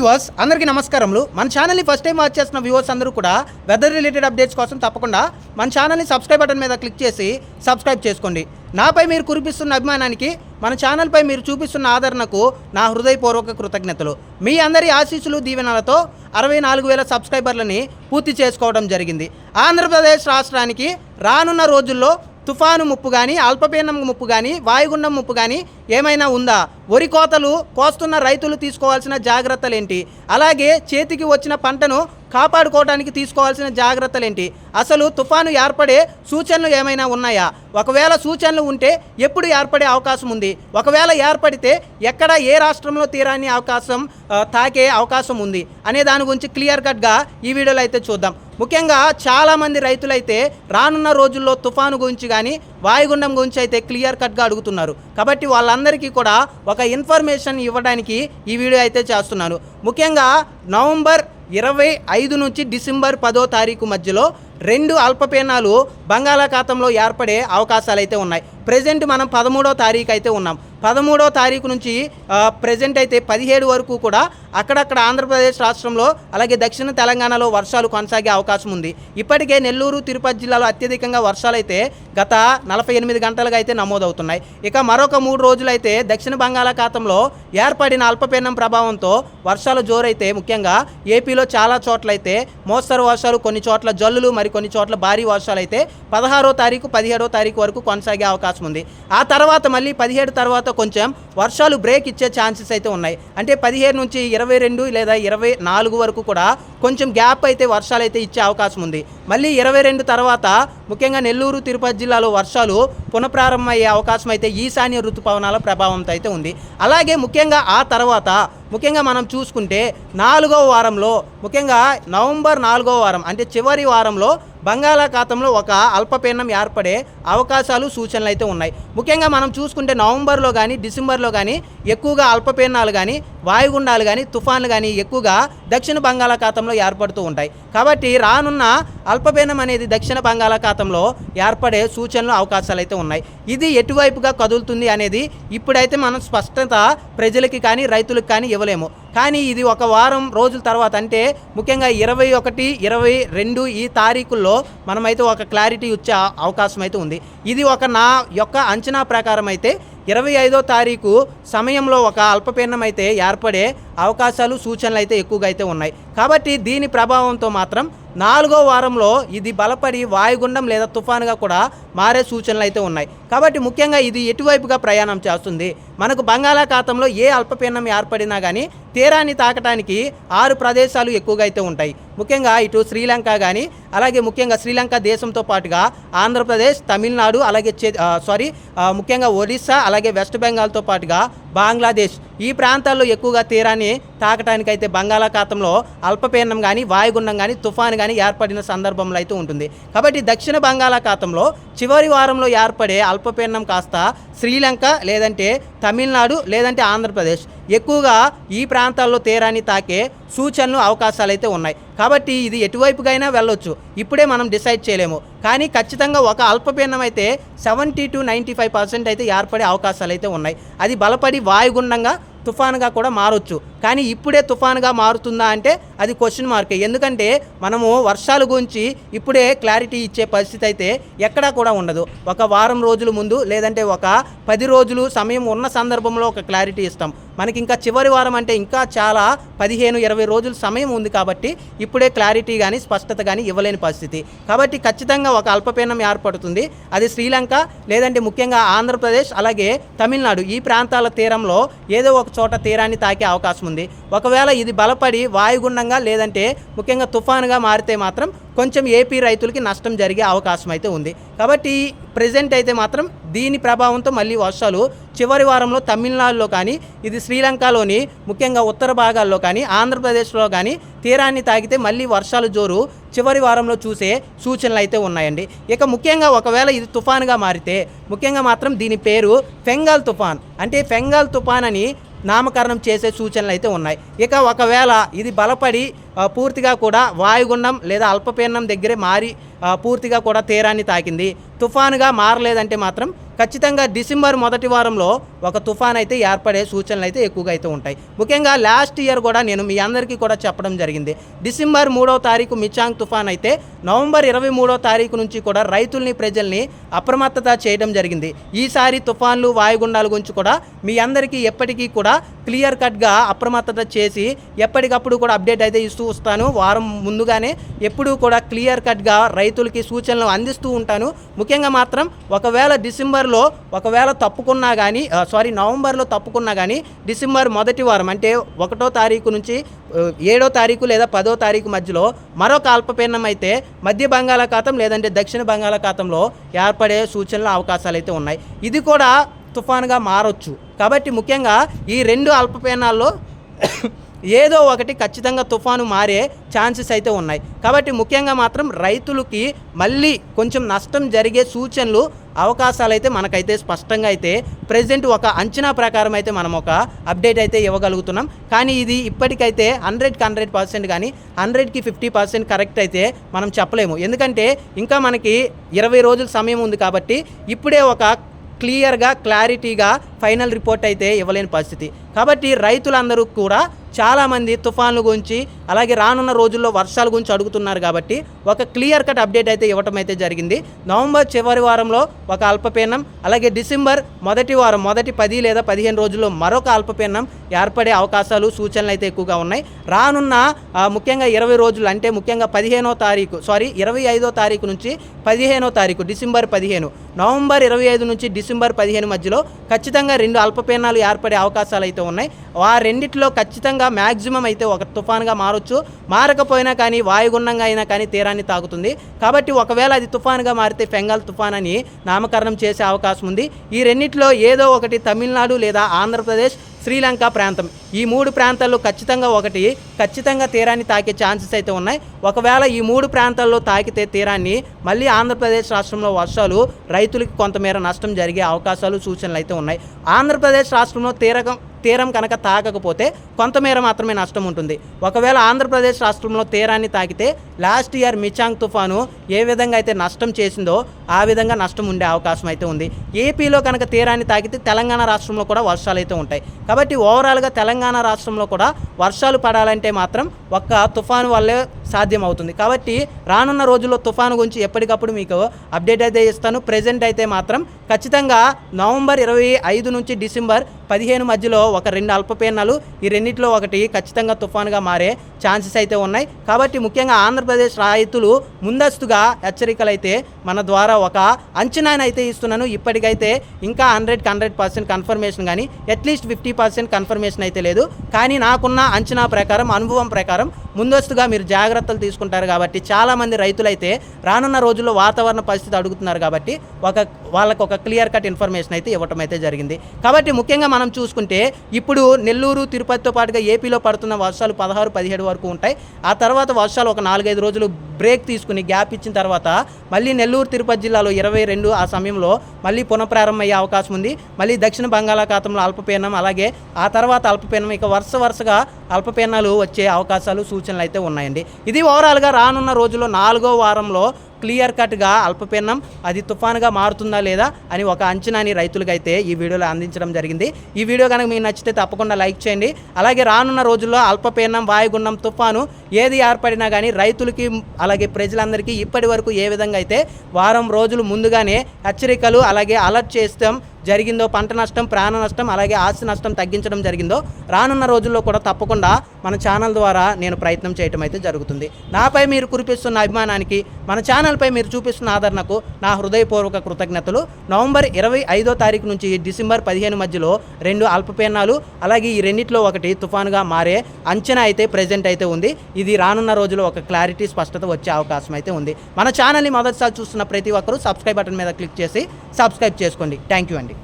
Viewers అందరికీ నమస్కారములు. మన ఛానల్ని ఫస్ట్ టైం వాచ్ చేసిన వ్యూవర్స్ అందరూ కూడా వెదర్ రిలేటెడ్ అప్డేట్స్ కోసం తప్పకుండా మన ఛానల్ని సబ్స్క్రైబ్ బటన్ మీద క్లిక్ చేసి సబ్స్క్రైబ్ చేసుకోండి. నాపై మీరు కురిపిస్తున్న అభిమానానికి మన ఛానల్పై మీరు చూపిస్తున్న ఆదరణకు నా హృదయపూర్వక కృతజ్ఞతలు. మీ అందరి ఆశీస్సులు దీవెనలతో అరవై నాలుగు వేల సబ్స్క్రైబర్లని పూర్తి చేసుకోవడం జరిగింది. ఆంధ్రప్రదేశ్ రాష్ట్రానికి రానున్న రోజుల్లో తుఫాను ముప్పు కానీ అల్పపీడనం ముప్పు కానీ వాయుగుండం ముప్పు కానీ ఏమైనా ఉందా? వరి కోతలు కోస్తున్న రైతులు తీసుకోవాల్సిన జాగ్రత్తలు ఏంటి అలాగే చేతికి వచ్చిన పంటను కాపాడుకోవడానికి తీసుకోవాల్సిన జాగ్రత్తలు ఏంటి అసలు తుఫాను ఏర్పడే సూచనలు ఏమైనా ఉన్నాయా? ఒకవేళ సూచనలు ఉంటే ఎప్పుడు ఏర్పడే అవకాశం ఉంది? ఒకవేళ ఏర్పడితే ఎక్కడ ఏ రాష్ట్రంలో తీరాని అవకాశం తాకే అవకాశం ఉంది? అనే దాని గురించి క్లియర్ కట్గా ఈ వీడియోలో అయితే చూద్దాం. ముఖ్యంగా చాలామంది రైతులైతే రానున్న రోజుల్లో తుఫాను గురించి కానీ వాయుగుండం గురించి అయితే క్లియర్ కట్గా అడుగుతున్నారు. కాబట్టి వాళ్ళందరికీ కూడా ఒక ఇన్ఫర్మేషన్ ఇవ్వడానికి ఈ వీడియో అయితే చేస్తున్నాను. ముఖ్యంగా నవంబర్ ఇరవై ఐదు నుంచి డిసెంబర్ పదో తారీఖు మధ్యలో రెండు అల్పపీనాలు బంగాళాఖాతంలో ఏర్పడే అవకాశాలు అయితే ఉన్నాయి. ప్రజెంట్ మనం పదమూడో తారీఖు అయితే ఉన్నాం. పదమూడో తారీఖు నుంచి ప్రజెంట్ అయితే పదిహేడు వరకు కూడా అక్కడక్కడ ఆంధ్రప్రదేశ్ రాష్ట్రంలో అలాగే దక్షిణ తెలంగాణలో వర్షాలు కొనసాగే అవకాశం ఉంది. ఇప్పటికే నెల్లూరు తిరుపతి జిల్లాలో అత్యధికంగా వర్షాలు అయితే గత నలభై ఎనిమిది గంటలుగా అయితే నమోదవుతున్నాయి. ఇక మరొక మూడు రోజులైతే దక్షిణ బంగాళాఖాతంలో ఏర్పడిన అల్పపీడనం ప్రభావంతో వర్షాలు జోరైతే ముఖ్యంగా ఏపీలో చాలా చోట్లయితే మోస్తరు వర్షాలు కొన్ని చోట్ల జల్లులు మరి కొన్ని చోట్ల భారీ వర్షాలు అయితే పదహారో తారీఖు పదిహేడో తారీఖు వరకు కొనసాగే అవకాశం ఉంది. ఆ తర్వాత మళ్ళీ పదిహేడు తర్వాత కొంచెం వర్షాలు బ్రేక్ ఇచ్చే ఛాన్సెస్ అయితే ఉన్నాయి. అంటే పదిహేడు నుంచి ఇరవై రెండు లేదా ఇరవై నాలుగు వరకు కూడా కొంచెం గ్యాప్ అయితే వర్షాలు అయితే ఇచ్చే అవకాశం ఉంది. మళ్ళీ ఇరవై రెండు తర్వాత ముఖ్యంగా నెల్లూరు తిరుపతి జిల్లాలో వర్షాలు పునఃప్రారంభమయ్యే అవకాశం అయితే ఈశాన్య ఋతుపవనాల ప్రభావంతో అయితే ఉంది. అలాగే ముఖ్యంగా ఆ తర్వాత ముఖ్యంగా మనం చూసుకుంటే నాలుగో వారంలో ముఖ్యంగా నవంబర్ నాలుగో వారం అంటే చివరి వారంలో బంగాళాఖాతంలో ఒక అల్పపీడనం ఏర్పడే అవకాశాలు సూచనలు అయితే ఉన్నాయి. ముఖ్యంగా మనం చూసుకుంటే నవంబర్లో కానీ డిసెంబర్లో కానీ ఎక్కువగా అల్పపీడనాలు కానీ వాయుగుండాలు కానీ తుఫాన్లు కానీ ఎక్కువగా దక్షిణ బంగాళాఖాతంలో ఏర్పడుతూ ఉంటాయి. కాబట్టి రానున్న అల్పపీడనం అనేది దక్షిణ బంగాళాఖాతంలో ఏర్పడే సూచనలు అవకాశాలు అయితే ఉన్నాయి. ఇది ఎటువైపుగా కదులుతుంది అనేది ఇప్పుడైతే మనం స్పష్టత ప్రజలకి కానీ రైతులకు కానీ ఇవ్వలేము. కానీ ఇది ఒక వారం రోజుల తర్వాత అంటే ముఖ్యంగా ఇరవై ఒకటి ఇరవై రెండు ఈ తారీఖుల్లో మనమైతే ఒక క్లారిటీ ఇచ్చే అవకాశం అయితే ఉంది. ఇది ఒక నా యొక్క అంచనా ప్రకారం అయితే ఇరవై ఐదో తారీఖు సమయంలో ఒక అల్పపీడనం అయితే ఏర్పడే అవకాశాలు సూచనలు అయితే ఎక్కువగా అయితే ఉన్నాయి. కాబట్టి దీని ప్రభావంతో మాత్రం నాలుగో వారంలో ఇది బలపడి వాయుగుండం లేదా తుఫానుగా కూడా మారే సూచనలు అయితే ఉన్నాయి. కాబట్టి ముఖ్యంగా ఇది ఎటువైపుగా ప్రయాణం చేస్తుంది? మనకు బంగాళాఖాతంలో ఏ అల్పపీడనం ఏర్పడినా కానీ తీరాన్ని తాకటానికి ఆరు ప్రదేశాలు ఎక్కువగా అయితే ఉంటాయి. ముఖ్యంగా ఇటు శ్రీలంక కానీ అలాగే ముఖ్యంగా శ్రీలంక దేశంతో పాటుగా ఆంధ్రప్రదేశ్ తమిళనాడు అలాగే చే సారీ ముఖ్యంగా ఒడిస్సా అలాగే వెస్ట్ బెంగాల్తో పాటుగా బంగ్లాదేశ్. ఈ ప్రాంతాల్లో ఎక్కువగా తీరాన్ని తాకటానికైతే బంగాళాఖాతంలో అల్పపీడనం కానీ వాయుగుండం కానీ తుఫాను కానీ ఏర్పడిన సందర్భంలో అయితే ఉంటుంది. కాబట్టి దక్షిణ బంగాళాఖాతంలో చివరి వారంలో ఏర్పడే అల్పపీడనం కాస్త శ్రీలంక లేదంటే తమిళనాడు లేదంటే ఆంధ్రప్రదేశ్ ఎక్కువగా ఈ ప్రాంతాల్లో తీరాన్ని తాకే సూచనలు అవకాశాలు అయితే ఉన్నాయి. కాబట్టి ఇది ఎటువైపుకైనా వెళ్ళొచ్చు. ఇప్పుడే మనం డిసైడ్ చేయలేము. కానీ ఖచ్చితంగా ఒక అల్పపీడనం అయితే seventy to ninety five percent అయితే ఏర్పడే అవకాశాలు అయితే ఉన్నాయి. అది బలపడి వాయుగుండంగా తుఫాన్గా కూడా మారొచ్చు. కానీ ఇప్పుడే తుఫాన్గా మారుతుందా అంటే అది క్వశ్చన్ మార్కే ఎందుకంటే మనము వర్షాల గురించి ఇప్పుడే క్లారిటీ ఇచ్చే పరిస్థితి అయితే ఎక్కడా కూడా ఉండదు. ఒక వారం రోజుల ముందు లేదంటే ఒక పది రోజులు సమయం ఉన్న సందర్భంలో ఒక క్లారిటీ ఇస్తాం. మనకి ఇంకా చివరి వారం అంటే ఇంకా చాలా పదిహేను ఇరవై రోజుల సమయం ఉంది కాబట్టి ఇప్పుడే క్లారిటీ కానీ స్పష్టత కానీ ఇవ్వలేని పరిస్థితి. కాబట్టి ఖచ్చితంగా ఒక అల్పపీడనం ఏర్పడుతుంది. అది శ్రీలంక లేదంటే ముఖ్యంగా ఆంధ్రప్రదేశ్ అలాగే తమిళనాడు. ఈ ప్రాంతాల తీరంలో ఏదో ఒక చోట తీరాన్ని తాకే అవకాశం ఉంది. ఒకవేళ ఇది బలపడి వాయుగుండంగా లేదంటే ముఖ్యంగా తుఫానుగా మారితే మాత్రం కొంచెం ఏపీ రైతులకి నష్టం జరిగే అవకాశం అయితే ఉంది. కాబట్టి ప్రజెంట్ అయితే మాత్రం దీని ప్రభావంతో మళ్ళీ వర్షాలు చివరి వారంలో తమిళనాడులో కానీ ఇది శ్రీలంకలోని ముఖ్యంగా ఉత్తర భాగాల్లో కానీ ఆంధ్రప్రదేశ్లో కానీ తీరాన్ని తాకితే మళ్ళీ వర్షాలు జోరు చివరి వారంలో చూసే సూచనలు అయితే ఉన్నాయండి. ఇక ముఖ్యంగా ఒకవేళ ఇది తుఫాన్గా మారితే ముఖ్యంగా మాత్రం దీని పేరు ఫెంగాల్ తుఫాన్. అంటే ఫెంగాల్ తుఫాన్ అని నామకరణం చేసే సూచనలు అయితే ఉన్నాయి. ఇక ఒకవేళ ఇది బలపడి పూర్తిగా కూడా వాయుగుండం లేదా అల్పపీడనం దగ్గరే మారి పూర్తిగా కూడా తీరాన్ని తాకింది. తుఫానుగా మారలేదంటే మాత్రం ఖచ్చితంగా డిసెంబర్ మొదటి వారంలో ఒక తుఫాన్ అయితే ఏర్పడే సూచనలు అయితే ఎక్కువగా అయితే ఉంటాయి. ముఖ్యంగా లాస్ట్ ఇయర్ కూడా నేను మీ అందరికీ కూడా చెప్పడం జరిగింది. డిసెంబర్ మూడవ తారీఖు మిచాంగ్ తుఫాన్ అయితే నవంబర్ ఇరవై మూడో తారీఖు నుంచి కూడా రైతుల్ని ప్రజల్ని అప్రమత్తత చేయడం జరిగింది. ఈసారి తుఫాన్లు వాయుగుండాల గురించి కూడా మీ అందరికీ ఎప్పటికీ కూడా క్లియర్ కట్గా అప్రమత్తత చేసి ఎప్పటికప్పుడు కూడా అప్డేట్ అయితే ఇస్తూ వస్తాను. వారం ముందుగానే ఎప్పుడూ కూడా క్లియర్ కట్గా రైతులకి సూచనలు అందిస్తూ ఉంటాను. ముఖ్యంగా మాత్రం ఒకవేళ డిసెంబర్లో ఒకవేళ తప్పుకున్నా కానీ సారీ నవంబర్లో తప్పుకున్నా కానీ డిసెంబర్ మొదటి వారం అంటే ఒకటో తారీఖు నుంచి ఏడో తారీఖు లేదా పదో తారీఖు మధ్యలో మరొక అల్పపీడనం అయితే మధ్య బంగాళాఖాతం లేదంటే దక్షిణ బంగాళాఖాతంలో ఏర్పడే సూచనల అవకాశాలు అయితే ఉన్నాయి. ఇది కూడా తుఫానుగా మారొచ్చు. కాబట్టి ముఖ్యంగా ఈ రెండు అల్పపీడనాల్లో ఏదో ఒకటి ఖచ్చితంగా తుఫాను మారే ఛాన్సెస్ అయితే ఉన్నాయి. కాబట్టి ముఖ్యంగా మాత్రం రైతులకి మళ్ళీ కొంచెం నష్టం జరిగే సూచనలు అవకాశాలు అయితే మనకైతే స్పష్టంగా అయితే ప్రజెంట్ ఒక అంచనా ప్రకారం అయితే మనం ఒక అప్డేట్ అయితే ఇవ్వగలుగుతున్నాం. కానీ ఇది ఇప్పటికైతే హండ్రెడ్కి హండ్రెడ్ పర్సెంట్ కానీ హండ్రెడ్కి ఫిఫ్టీ పర్సెంట్ కరెక్ట్ అయితే మనం చెప్పలేము. ఎందుకంటే ఇంకా మనకి ఇరవై రోజుల సమయం ఉంది కాబట్టి ఇప్పుడే ఒక క్లియర్గా క్లారిటీగా ఫైనల్ రిపోర్ట్ అయితే ఇవ్వలేని పరిస్థితి. కాబట్టి రైతులందరూ కూడా చాలామంది తుఫాన్ల గురించి అలాగే రానున్న రోజుల్లో వర్షాల గురించి అడుగుతున్నారు కాబట్టి ఒక క్లియర్ కట్ అప్డేట్ అయితే ఇవ్వటం అయితే జరిగింది. నవంబర్ చివరి వారంలో ఒక అల్పపీడనం అలాగే డిసెంబర్ మొదటి వారం మొదటి పది లేదా పదిహేను రోజుల్లో మరొక అల్పపీడనం ఏర్పడే అవకాశాలు సూచనలు అయితే ఎక్కువగా ఉన్నాయి. రానున్న ముఖ్యంగా ఇరవై రోజులు అంటే ముఖ్యంగా పదిహేనో తారీఖు సారీ ఇరవై ఐదో తారీఖు నుంచి పదిహేనో తారీఖు డిసెంబర్ పదిహేను నవంబర్ ఇరవై ఐదు నుంచి డిసెంబర్ పదిహేను మధ్యలో ఖచ్చితంగా రెండు అల్పపీడనాలు ఏర్పడే అవకాశాలు అయితే ఉన్నాయి. ఆ రెండిట్లో ఖచ్చితంగా మ్యాక్సిమం అయితే ఒక తుఫాన్గా మారొచ్చు. మారకపోయినా కానీ వాయుగుండంగా అయినా కానీ తీరాన్ని తాకుతుంది. కాబట్టి ఒకవేళ అది తుఫాన్గా మారితే ఫెంగాల్ తుఫాన్ అని నామకరణం చేసే అవకాశం ఉంది. ఈ రెండిట్లో ఏదో ఒకటి తమిళనాడు లేదా ఆంధ్రప్రదేశ్ శ్రీలంక ప్రాంతం. ఈ మూడు ప్రాంతాల్లో ఖచ్చితంగా ఒకటి ఖచ్చితంగా తీరాన్ని తాకే ఛాన్సెస్ అయితే ఉన్నాయి. ఒకవేళ ఈ మూడు ప్రాంతాల్లో తాకితే తీరాన్ని మళ్ళీ ఆంధ్రప్రదేశ్ రాష్ట్రంలో వర్షాలు రైతులకు కొంతమేర నష్టం జరిగే అవకాశాలు సూచనలు అయితే ఉన్నాయి. ఆంధ్రప్రదేశ్ రాష్ట్రంలో తీరకం తీరం కనుక తాకకపోతే కొంతమేర మాత్రమే నష్టం ఉంటుంది. ఒకవేళ ఆంధ్రప్రదేశ్ రాష్ట్రంలో తీరాన్ని తాకితే లాస్ట్ ఇయర్ మిచాంగ్ తుఫాను ఏ విధంగా అయితే నష్టం చేసిందో ఆ విధంగా నష్టం ఉండే అవకాశం అయితే ఉంది. ఏపీలో కనుక తీరాన్ని తాకితే తెలంగాణ రాష్ట్రంలో కూడా వర్షాలు అయితే ఉంటాయి. కాబట్టి ఓవరాల్గా తెలంగాణ తెలంగాణ రాష్ట్రంలో కూడా వర్షాలు పడాలంటే మాత్రం ఒక్క తుఫాను వల్లే సాధ్యం అవుతుంది కాబట్టి రానున్న రోజుల్లో తుఫాను గురించి ఎప్పటికప్పుడు మీకు అప్డేట్ అయితే ఇస్తాను. ప్రజెంట్ అయితే మాత్రం ఖచ్చితంగా నవంబర్ ఇరవై ఐదు నుంచి డిసెంబర్ పదిహేను మధ్యలో ఒక రెండు అల్పపీడనాలు ఈ రెండింటిలో ఒకటి ఖచ్చితంగా తుఫానుగా మారే ఛాన్సెస్ అయితే ఉన్నాయి. కాబట్టి ముఖ్యంగా ఆంధ్రప్రదేశ్ రైతులు ముందస్తుగా హెచ్చరికలు అయితే మన ద్వారా ఒక అంచనానైతే ఇస్తున్నాను. ఇప్పటికైతే ఇంకా హండ్రెడ్కి హండ్రెడ్ పర్సెంట్ కన్ఫర్మేషన్ కానీ at least fifty percent confirmation అయితే లేదు. కానీ నాకున్న అంచనా ప్రకారం అనుభవం ప్రకారం ముందస్తుగా మీరు జాగ్రత్తలు తీసుకుంటారు కాబట్టి చాలామంది రైతులైతే రానున్న రోజుల్లో వాతావరణ పరిస్థితి అడుగుతున్నారు కాబట్టి ఒక వాళ్ళకు ఒక క్లియర్ కట్ ఇన్ఫర్మేషన్ అయితే ఇవ్వటం అయితే జరిగింది. కాబట్టి ముఖ్యంగా మనం మనం చూసుకుంటే ఇప్పుడు నెల్లూరు తిరుపతితో పాటుగా ఏపీలో పడుతున్న వర్షాలు పదహారు పదిహేడు వరకు ఉంటాయి. ఆ తర్వాత వర్షాలు ఒక నాలుగైదు రోజులు బ్రేక్ తీసుకుని గ్యాప్ ఇచ్చిన తర్వాత మళ్ళీ నెల్లూరు తిరుపతి జిల్లాలో ఇరవై రెండు ఆ సమయంలో మళ్ళీ పునఃప్రారంభమయ్యే అవకాశం ఉంది. మళ్ళీ దక్షిణ బంగాళాఖాతంలో అల్పపీడనం అలాగే ఆ తర్వాత అల్పపీడనం ఇక వరుస వరుసగా అల్పపీడనాలు వచ్చే అవకాశాలు సూచనలు అయితే ఉన్నాయండి. ఇది ఓవరాల్గా రానున్న రోజుల్లో నాలుగో వారంలో క్లియర్ కట్గా అల్పపీడనం అది తుఫానుగా మారుతుందా లేదా అని ఒక అంచనాని రైతులకైతే ఈ వీడియోలో అందించడం జరిగింది. ఈ వీడియో కనుక మీకు నచ్చితే తప్పకుండా లైక్ చేయండి. అలాగే రానున్న రోజుల్లో అల్పపీడనం వాయుగుండం తుఫాను ఏది ఏర్పడినా కానీ రైతులకి అలాగే ప్రజలందరికీ ఇప్పటి వరకు ఏ విధంగా అయితే వారం రోజులు ముందుగానే హెచ్చరికలు అలాగే అలర్ట్ చేస్తాం జరిగిందో పంట నష్టం ప్రాణ నష్టం అలాగే ఆస్తి నష్టం తగ్గించడం జరిగిందో రానున్న రోజుల్లో కూడా తప్పకుండా మన ఛానల్ ద్వారా నేను ప్రయత్నం చేయటం అయితే జరుగుతుంది. నాపై మీరు కురిపిస్తున్న అభిమానానికి మన ఛానల్పై మీరు చూపిస్తున్న ఆదరణకు నా హృదయపూర్వక కృతజ్ఞతలు. నవంబర్ ఇరవై ఐదో తారీఖు నుంచి డిసెంబర్ పదిహేను మధ్యలో రెండు అల్పపీనాలు అలాగే ఈ రెండిట్లో ఒకటి తుఫానుగా మారే అంచనా అయితే ప్రజెంట్ అయితే ఉంది. ఇది రానున్న రోజుల్లో ఒక క్లారిటీ స్పష్టత వచ్చే అవకాశం అయితే ఉంది. మన ఛానల్ని మొదటిసారి చూస్తున్న ప్రతి ఒక్కరూ సబ్స్క్రైబ్ బటన్ మీద క్లిక్ చేసి సబ్స్క్రైబ్ చేసుకోండి. థ్యాంక్ యూ అండి.